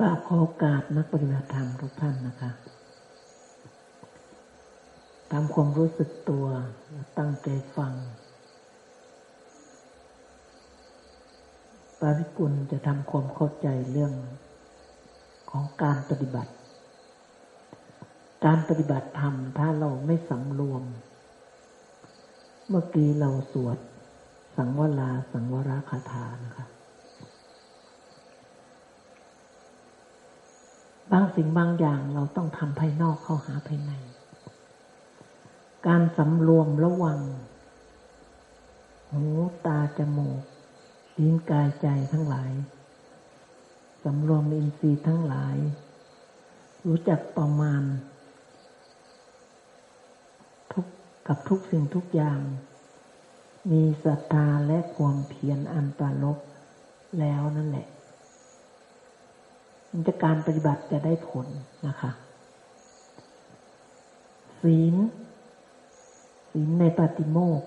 กราบขอโอกาสนักปฏิบัติธรรมทุกท่านนะคะตามความรู้สึกตัวตั้งใจฟังปาริกุลจะทำความเข้าใจเรื่องของการปฏิบัติ การปฏิบัติธรรมถ้าเราไม่สำรวม เมื่อกี้เราสวด สังวลาสังวราคาถานะคะ บางสิ่งบางอย่างเราต้องทำภายนอกเข้าหาภายใน การสำรวมระวัง หูตาจมูกลิ้นกายใจทั้งหลายสำรวมอินทรีย์ทั้งหลาย รู้จักประมาณ ทุกกับทุกสิ่งทุกอย่าง มีศรัทธาและความเพียรอันปรารบแล้วนั่นแหละ มันจะการปฏิบัติจะได้ผลนะคะ ศีล ศีลในปฏิโมก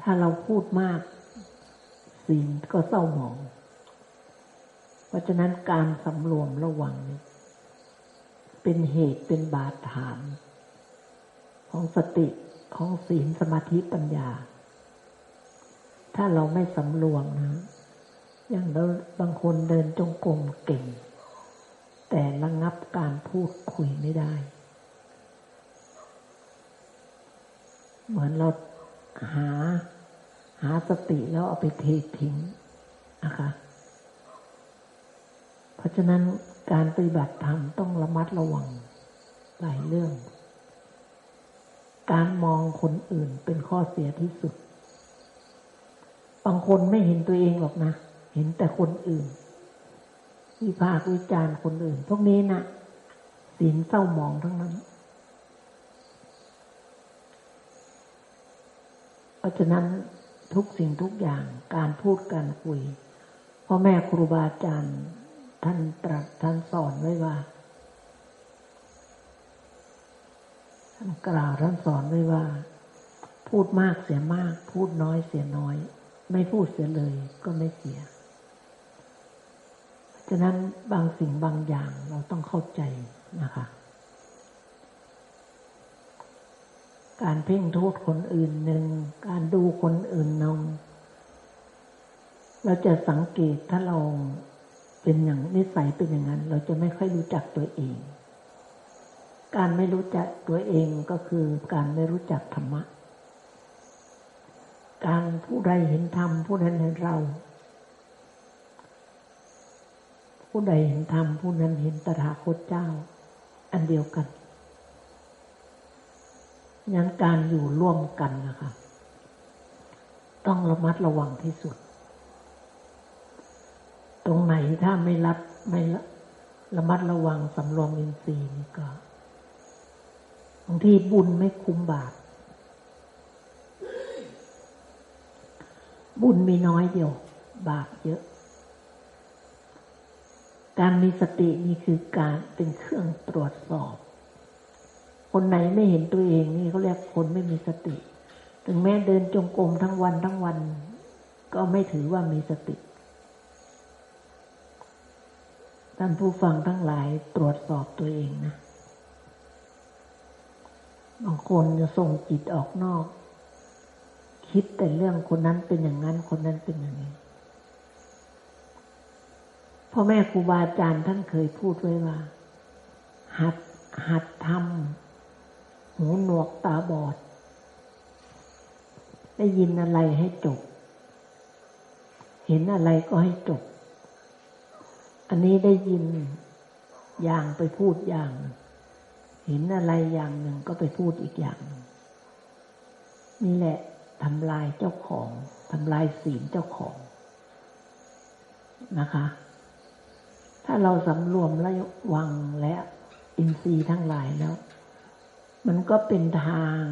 ถ้าเราพูดมาก ศีลก็เศร้าหมอง เพราะฉะนั้นการสำรวมระวังนี้เป็นเหตุเป็นบาดฐาน ของสติของศีลสมาธิปัญญา ถ้าเราไม่สำรวมนะ อย่างเราบางคนเดินจงกรมเก่ง แต่ระงับการพูดคุยไม่ได้ เหมือนเราหาหาสติแล้วเอาไปเททิ้งนะคะเพราะฉะนั้นการปฏิบัติธรรมต้องระมัดระวังหลายเรื่อง การมองคนอื่นเป็นข้อเสียที่สุด บางคนไม่เห็นตัวเองหรอกนะ เห็นแต่คนอื่น วิพากวิจารณ์คนอื่น พวกนี้นะ่ะศีลเศร้าหมองทั้งนั้น เพราะฉะนั้นทุกสิ่งทุกอย่างการพูดการคุยพ่อแม่ครูบาอาจารย์ท่านตรัสท่านสอนไว้ว่าท่านกล่าวท่านสอนไว้ว่า พูดมากเสียมาก พูดน้อยเสียน้อย ไม่พูดเสียเลยก็ไม่เสีย ฉะนั้นบางสิ่งบางอย่างเราต้องเข้าใจนะคะ การเพ่งโทษคนอื่นหนึ่ง การดูคนอื่นนองเราจะสังเกตถ้าเราเป็นอย่างนิสัยเป็นอย่างนั้น เราจะไม่ค่อยรู้จักตัวเอง การไม่รู้จักตัวเองก็คือการไม่รู้จักธรรมะ การผู้ใดเห็นธรรมผู้นั้นเห็นเรา ผู้ใดเห็นธรรมผู้นั้นเห็นตถาคตเจ้า อันเดียวกันยันการอยู่ร่วมกันนะคะ ต้องระมัดระวังที่สุด ตรงไหนถ้าไม่รัดไม่ระมัดระวังสำรวมอินทรีย์นี่ก็บางทีบุญไม่คุ้มบาปบุญมีน้อยเดียว บาปเยอะ การมีสตินี่คือการเป็นเครื่องตรวจสอบ คนไหนไม่เห็นตัวเองนี่เขาเรียกคนไม่มีสติ ถึงแม้เดินจงกรมทั้งวันทั้งวัน ก็ไม่ถือว่ามีสติท่านผู้ฟังทั้งหลายตรวจสอบตัวเองนะบางคนจะส่งจิตออกนอก คิดแต่เรื่องคนนั้นเป็นอย่างนั้น คนนั้นเป็นอย่างนี้ พ่อแม่ครูบาอาจารย์ท่านเคยพูดไว้ว่า หัดหัดทำหูหนวกตาบอด ได้ยินอะไรให้จบ เห็นอะไรก็ให้จบ อันนี้ได้ยินอย่างไปพูดอย่าง เห็นอะไรอย่างหนึ่งก็ไปพูดอีกอย่างนึงนี่แหละทำลายเจ้าของทำลายศีลเจ้าของนะคะ ถ้าเราสำรวมระวังและอินทรีย์ทั้งหลายแล้ว มันก็เป็นทาง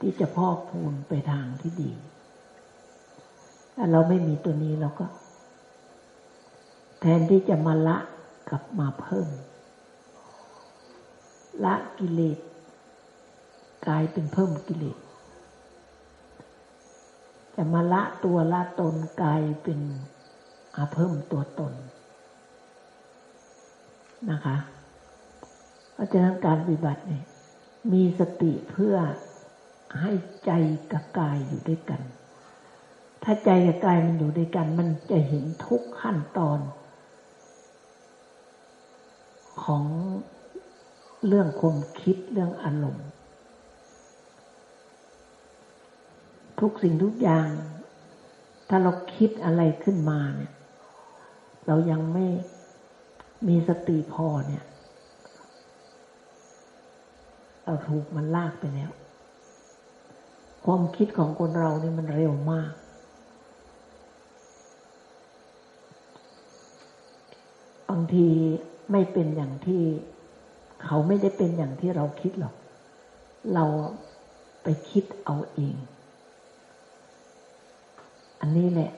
ที่จะพอกพูนไปทางที่ดี ถ้าเราไม่มีตัวนี้เราก็ แทนที่จะมาละกับมาเพิ่ม ละกิเลสกลายเป็นเพิ่มกิเลสจะมาละตัวละตนกลายเป็นมาเพิ่มตัวตน นะคะ เพราะฉะนั้นการปฏิบัติเนี่ยมีสติเพื่อให้ใจกับกายอยู่ด้วยกัน ถ้าใจกับกายมันอยู่ด้วยกัน มันจะเห็นทุกขั้นตอน ของเรื่องความคิดเรื่องอารมณ์ ทุกสิ่งทุกอย่าง ถ้าเราคิดอะไรขึ้นมาเนี่ย เรายังไม่ มีสติพอเนี่ยเราถูกมันลากไปแล้ว ความคิดของคนเรานี่มันเร็วมาก บางทีไม่เป็นอย่างที่ เขาไม่ได้เป็นอย่างที่เราคิดหรอก เราไปคิดเอาเอง อันนี้แหละ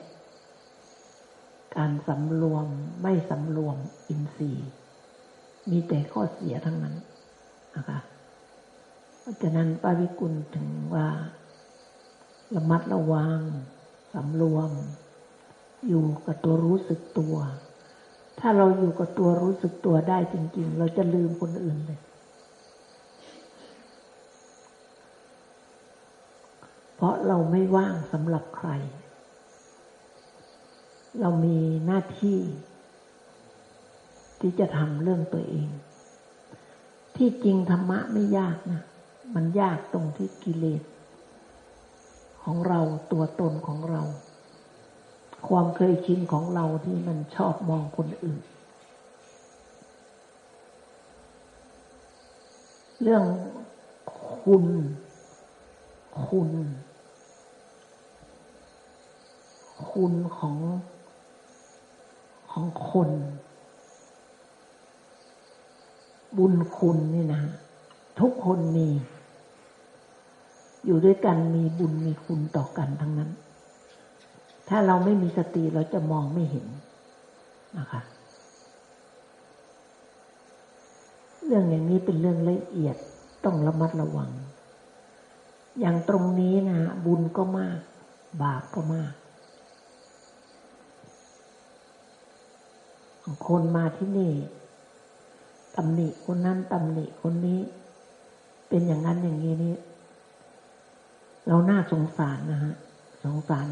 การสำรวมไม่สำรวมอินทรีย์มีแต่ข้อเสียทั้งนั้นนะคะเพราะฉะนั้นปาวิกุลถึงว่า ระมัดระวังสำรวม อยู่กับตัวรู้สึกตัว ถ้าเราอยู่กับตัวรู้สึกตัวได้จริง ๆ เราจะลืมคนอื่นเลย เพราะเราไม่ว่างสำหรับใคร เรามีหน้าที่ ที่จะทำเรื่องตัวเอง ที่จริงธรรมะไม่ยากนะ มันยากตรงที่กิเลส ของเราตัวตนของเรา ความเคยชินของเราที่มันชอบมองคนอื่น เรื่องคุณ คุณคุณของ ของคน บุญคุณนี่นะ ทุกคนมี อยู่ด้วยกันมีบุญมีคุณต่อกันทั้งนั้น ถ้าเราไม่มีสติเราจะมองไม่เห็นนะคะ เรื่องอย่างนี้เป็นเรื่องละเอียดต้องระมัดระวัง อย่างตรงนี้นะบุญก็มาก บาปก็มาก คนมาที่นี่ตำหนิคนนั้นตำหนิคนนี้ เป็นอย่างนั้นอย่างนี้นี่เราน่าสงสารนะฮะสงสาร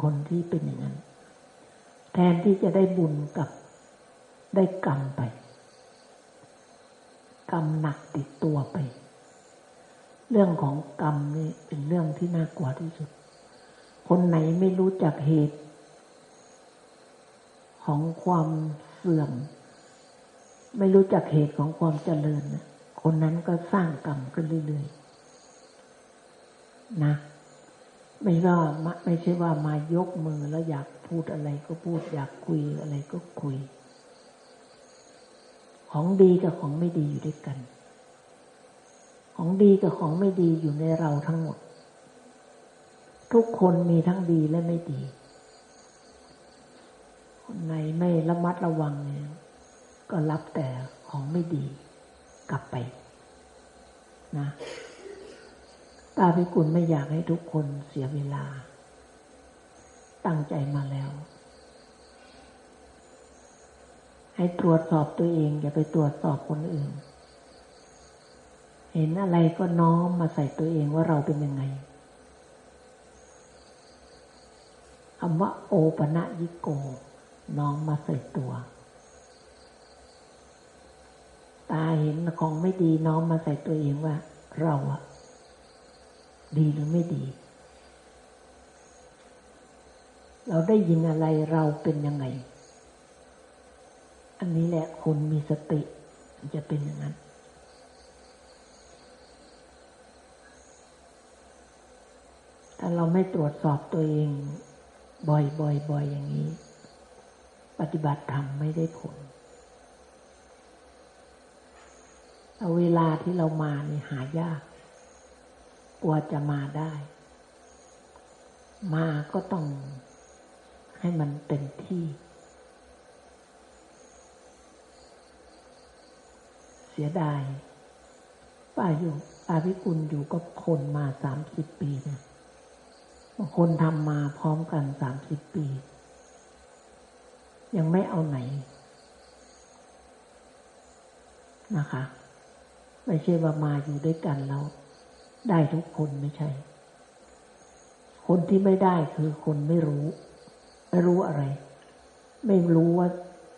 คนที่เป็นอย่างนั้น แทนที่จะได้บุญกับได้กรรมไป กรรมหนักติดตัวไป เรื่องของกรรมนี่เป็นเรื่องที่น่ากลัวที่สุด คนไหนไม่รู้จักเหตุ ของความเสื่อม ไม่รู้จักเหตุของความเจริญนะคนนั้นก็สร้างกรรมขึ้นเรื่อยๆนะ ไม่ว่าไม่ใช่ว่ามายกมือแล้วอยากพูดอะไรก็พูดอยากคุยอะไรก็คุย ของดีกับของไม่ดีอยู่ด้วยกัน ของดีกับของไม่ดีอยู่ในเราทั้งหมด ทุกคนมีทั้งดีและไม่ดี คนไม่ระมัดระวังเนี่ยก็รับแต่ของไม่ดีกลับไปนะตาพิกุลไม่อยากให้ทุกคนเสียเวลา ตั้งใจมาแล้ว ให้ตรวจสอบตัวเอง อย่าไปตรวจสอบคนอื่น เห็นอะไรก็น้อมมาใส่ตัวเองว่าเราเป็นยังไงคำว่าโอปะนะยิโก น้อมมาใส่ตัว ตาเห็นของไม่ดีน้อมมาใส่ตัวเองว่า เราอะดีหรือไม่ดี เราได้ยินอะไรเราเป็นยังไง อันนี้แหละคนมีสติจะเป็นอย่างนั้นถ้าเราไม่ตรวจสอบตัวเอง บ่อยๆบ่อยๆอย่างนี้ ปฏิบัติธรรมไม่ได้ผล เอาเวลาที่เรามานี่หายาก กว่าจะมาได้ มาก็ต้องให้มันเต็มที่ เสียดายป้าอยู่ป้าพิกุลอยู่กับคนมาสามสิบปีนะบางคนทำมาพร้อมกันสามสิบปี ยังไม่เอาไหนนะคะ ไม่ใช่ว่ามาอยู่ด้วยกันแล้วได้ทุกคนไม่ใช่ คนที่ไม่ได้คือคนไม่รู้ ไม่รู้อะไร ไม่รู้ว่า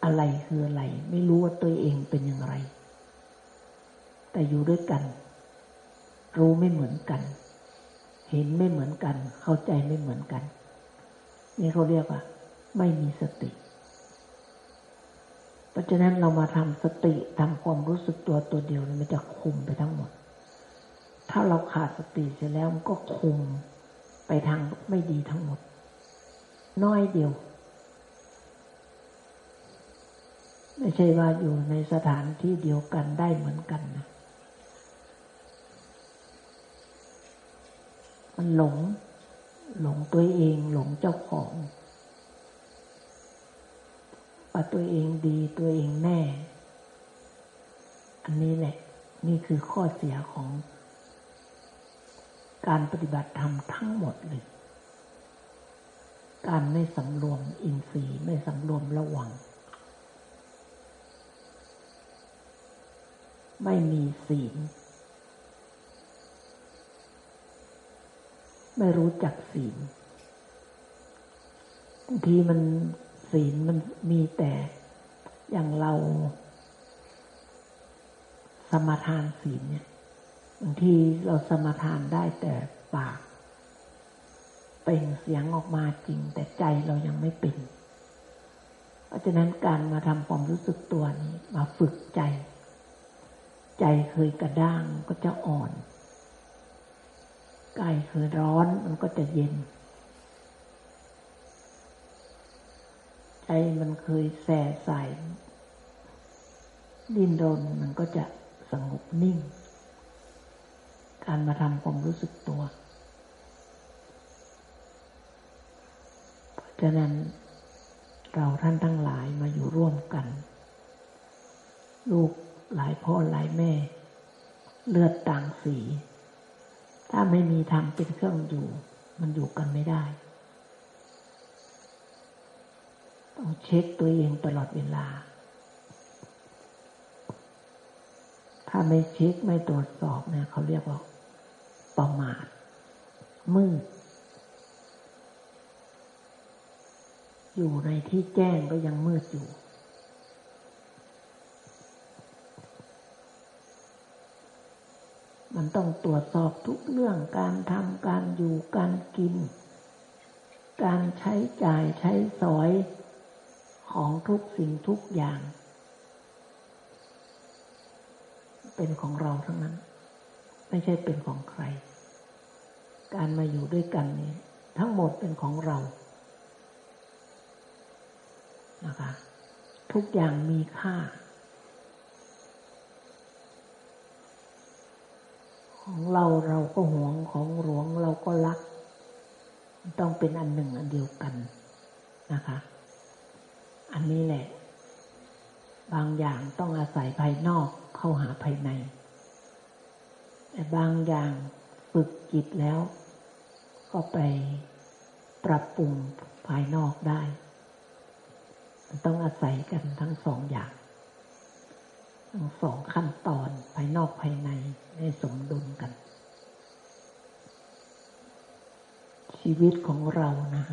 อะไรคืออะไร ไม่รู้ว่าตัวเองเป็นอย่างไร แต่อยู่ด้วยกัน รู้ไม่เหมือนกัน เห็นไม่เหมือนกัน เข้าใจไม่เหมือนกัน นี่เขาเรียกว่า ไม่มีสติ เพราะฉะนั้นเรามาทำสติทำความรู้สึกตัวตัวเดียวมันจะคุมไปทั้งหมด ถ้าเราขาดสติเสร็จแล้วมันก็คุมไปทางไม่ดีทั้งหมด น้อยเดียว ไม่ใช่ว่าอยู่ในสถานที่เดียวกันได้เหมือนกันนะมันหลง หลงตัวเอง หลงเจ้าของ ว่าตัวเองดีตัวเองแน่ อันนี้แหละ นี่คือข้อเสียของ การปฏิบัติธรรมทั้งหมดเลย การไม่สำรวมอินทรีย์ไม่สำรวมระวัง ไม่มีศีล ไม่รู้จักศีลบางทีมัน ศีลมันมีแต่อย่างเราสมาทานศีลเนี่ยบางทีเราสมาทานได้แต่ปาก เป็นเสียงออกมาจริง แต่ใจเรายังไม่เป็น เพราะฉะนั้นการมาทำความรู้สึกตัวนี้มาฝึกใจ ใจเคยกระด้างก็จะอ่อนกายเคยร้อนมันก็จะเย็น ใจมันเคยแส่ใส่ดิ้นรนมันก็จะสงบนิ่ง การมาทำความรู้สึกตัว เพราะฉะนั้นเราท่านทั้งหลายมาอยู่ร่วมกัน ลูกหลายพ่อหลายแม่ เลือดต่างสี ถ้าไม่มีธรรมเป็นเครื่องอยู่ มันอยู่กันไม่ได้ ต้องเช็คตัวเองตลอดเวลา ถ้าไม่เช็คไม่ตรวจสอบเนี่ยเขาเรียกว่าประมาทมืดอยู่ในที่แจ้งก็ยังมืดอยู่ มันต้องตรวจสอบทุกเรื่องการทำการอยู่การกิน การใช้จ่ายใช้สอย ของทุกสิ่งทุกอย่าง เป็นของเราทั้งนั้น ไม่ใช่เป็นของใคร การมาอยู่ด้วยกันนี้ ทั้งหมดเป็นของเรานะคะทุกอย่างมีค่า ของเราเราก็หวงของหลวงเราก็รัก ต้องเป็นอันหนึ่งอันเดียวกันนะคะ อันนี้แหละ บางอย่างต้องอาศัยภายนอกเข้าหาภายใน แต่บางอย่างฝึกจิตแล้ว ก็ไปปรับปรุงภายนอกได้ ต้องอาศัยกันทั้งสองอย่าง ทั้งสองขั้นตอนภายนอกภายในให้สมดุลกัน ชีวิตของเรานะ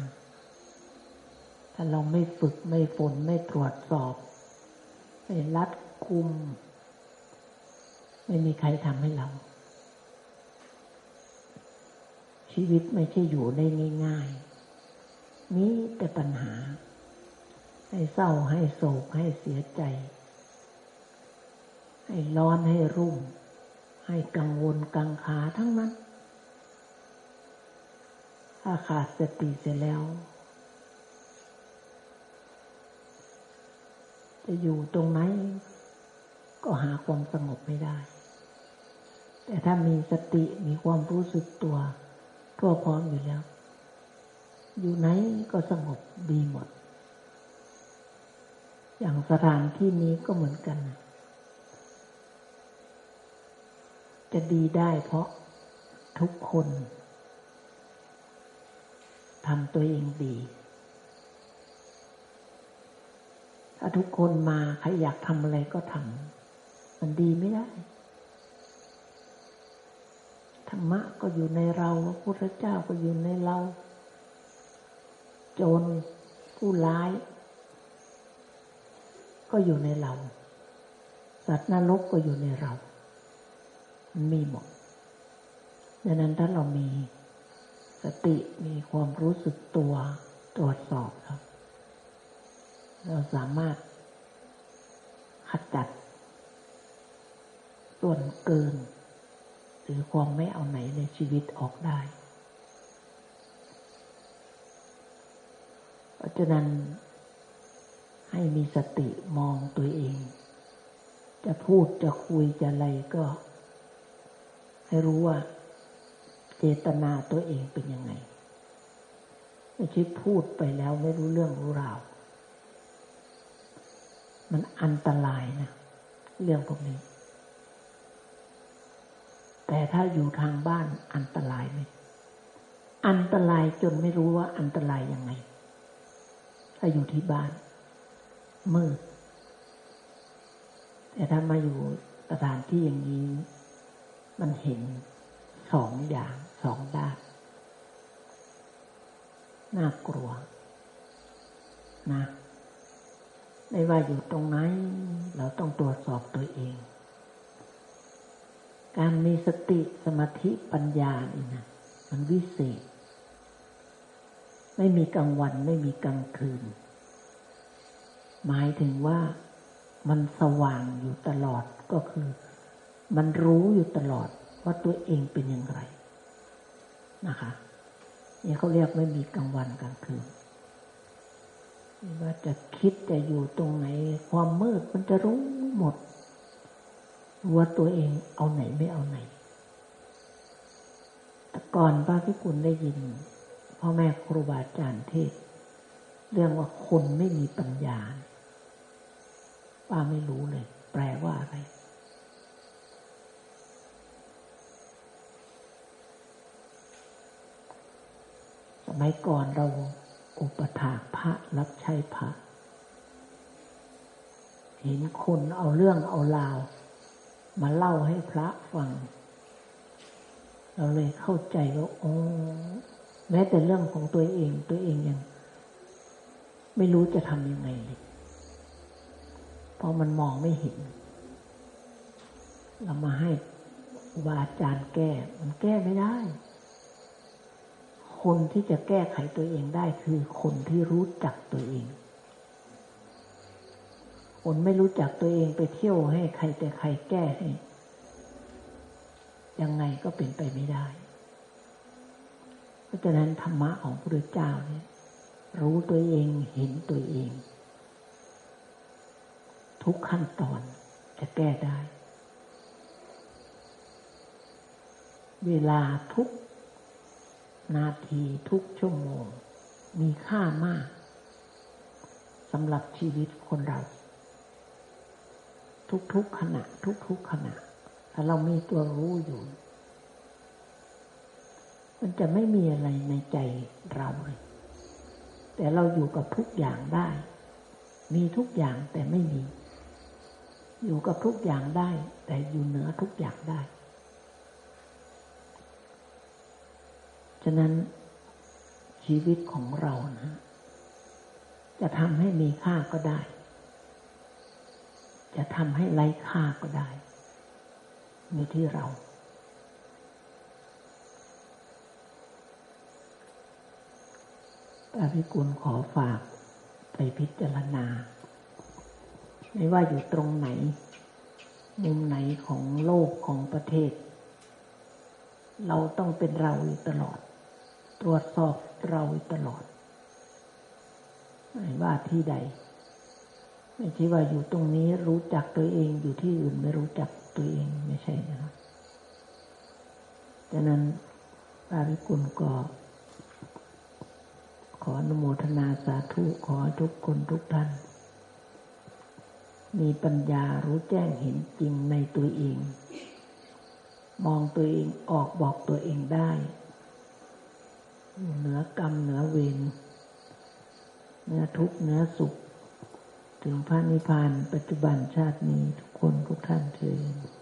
ถ้าเราไม่ฝึกไม่ฝนไม่ตรวจสอบไม่รัดคุม ไม่มีใครทำให้เรา ชีวิตไม่ใช่อยู่ได้ง่ายๆมีแต่ปัญหา ให้เศร้าให้โศกให้เสียใจ ให้ร้อนให้รุ่ม ให้กังวลกังขาทั้งนั้นถ้าขาดสติเสร็จแล้ว จะอยู่ตรงไหน ก็หาความสงบไม่ได้ แต่ถ้ามีสติมีความรู้สึกตัวทั่วพร้อมอยู่แล้ว อยู่ไหนก็สงบดีหมด อย่างสถานที่นี้ก็เหมือนกัน จะดีได้เพราะทุกคนทำตัวเองดี ถ้าทุกคนมาใครอยากทำอะไรก็ทำมันดีไม่ได้ธรรมะก็อยู่ในเราพระพุทธเจ้าก็อยู่ในเรา โจรผู้ร้าย ก็อยู่ในเรา สัตว์นรกก็อยู่ในเรา มันมีหมดดังนั้นถ้าเรามีสติมีความรู้สึกตัวตรวจสอบครับ เราสามารถขจัด ส่วนเกิน หรือความไม่เอาไหนในชีวิตออกได้ เพราะฉะนั้น ให้มีสติมองตัวเอง จะพูดจะคุยจะอะไรก็ ให้รู้ว่า เจตนาตัวเองเป็นยังไงไม่ใช่พูดไปแล้วไม่รู้เรื่องรู้ราว มันอันตรายนะ เรื่องพวกนี้ แต่ถ้าอยู่ทางบ้านอันตรายไหมอันตรายจนไม่รู้ว่าอันตรายยังไง ถ้าอยู่ที่บ้าน มืด แต่ถ้ามาอยู่สถานที่อย่างนี้ มันเห็นสองอย่างสองด้านน่ากลัวนะ ไม่ว่าอยู่ตรงไหน เราต้องตรวจสอบตัวเอง การมีสติสมาธิปัญญานี่นะมันวิเศษ ไม่มีกลางวันไม่มีกลางคืน หมายถึงว่ามันสว่างอยู่ตลอดก็คือ มันรู้อยู่ตลอดว่าตัวเองเป็นอย่างไรนะคะนี่เขาเรียกไม่มีกลางวันกลางคืน ว่าจะคิดจะอยู่ตรงไหน ความมืดมันจะรู้หมด ว่าตัวเองเอาไหนไม่เอาไหน แต่ก่อนป้าพิกุลได้ยินพ่อแม่ครูบาอาจารย์เทศ เรื่องว่าคนไม่มีปัญญาป้าไม่รู้เลย แปลว่าอะไรสมัยก่อนเรา อุปถากพระรับใช้พระ เห็นคนเอาเรื่องเอาราว มาเล่าให้พระฟัง เราเลยเข้าใจว่าโอ้แม้แต่เรื่องของตัวเองตัวเองยัง ไม่รู้จะทำยังไงเลยเพราะมันมองไม่เห็น เรามาให้วาอาจารย์แก้ มันแก้ไม่ได้ คนที่จะแก้ไขตัวเองได้คือคนที่รู้จักตัวเอง คนไม่รู้จักตัวเองไปเที่ยวให้ใครแต่ใครแก้ให้ ยังไงก็เป็นไปไม่ได้ เพราะฉะนั้นธรรมะของพระเจ้าเนี่ยรู้ตัวเองเห็นตัวเอง ทุกขั้นตอนจะแก้ได้ เวลาทุก นาทีทุกชั่วโมง มีค่ามากสำหรับชีวิตคนเรา ทุกๆขณะ ทุกๆขณะ ถ้าเรามีตัวรู้อยู่ มันจะไม่มีอะไรในใจเราเลยแต่เราอยู่กับทุกอย่างได้ มีทุกอย่างแต่ไม่มี อยู่กับทุกอย่างได้ แต่อยู่เหนือทุกอย่างได้ ฉะนั้นชีวิตของเรานะ จะทำให้มีค่าก็ได้ จะทำให้ไร้ค่าก็ได้ อยู่ที่เรา พระพิกุลขอฝากไปพิจารณา ไม่ว่าอยู่ตรงไหน มุมไหนของโลกของประเทศ เราต้องเป็นเราอยู่ตลอด ตรวจสอบเราตลอด ไม่ว่าที่ใด ไม่ใช่ว่าอยู่ตรงนี้รู้จักตัวเองอยู่ที่อื่นไม่รู้จักตัวเองไม่ใช่นะครับดังนั้นปาริกุลก็ ขออนุโมทนาสาธุขอทุกคนทุกท่าน มีปัญญารู้แจ้งเห็นจริงในตัวเอง มองตัวเองออกบอกตัวเองได้ เหนือกรรมเหนือเวรเหนือทุกข์เหนือสุข ถึงพระนิพพานปัจจุบันชาตินี้ทุกคนทุกท่านเถิด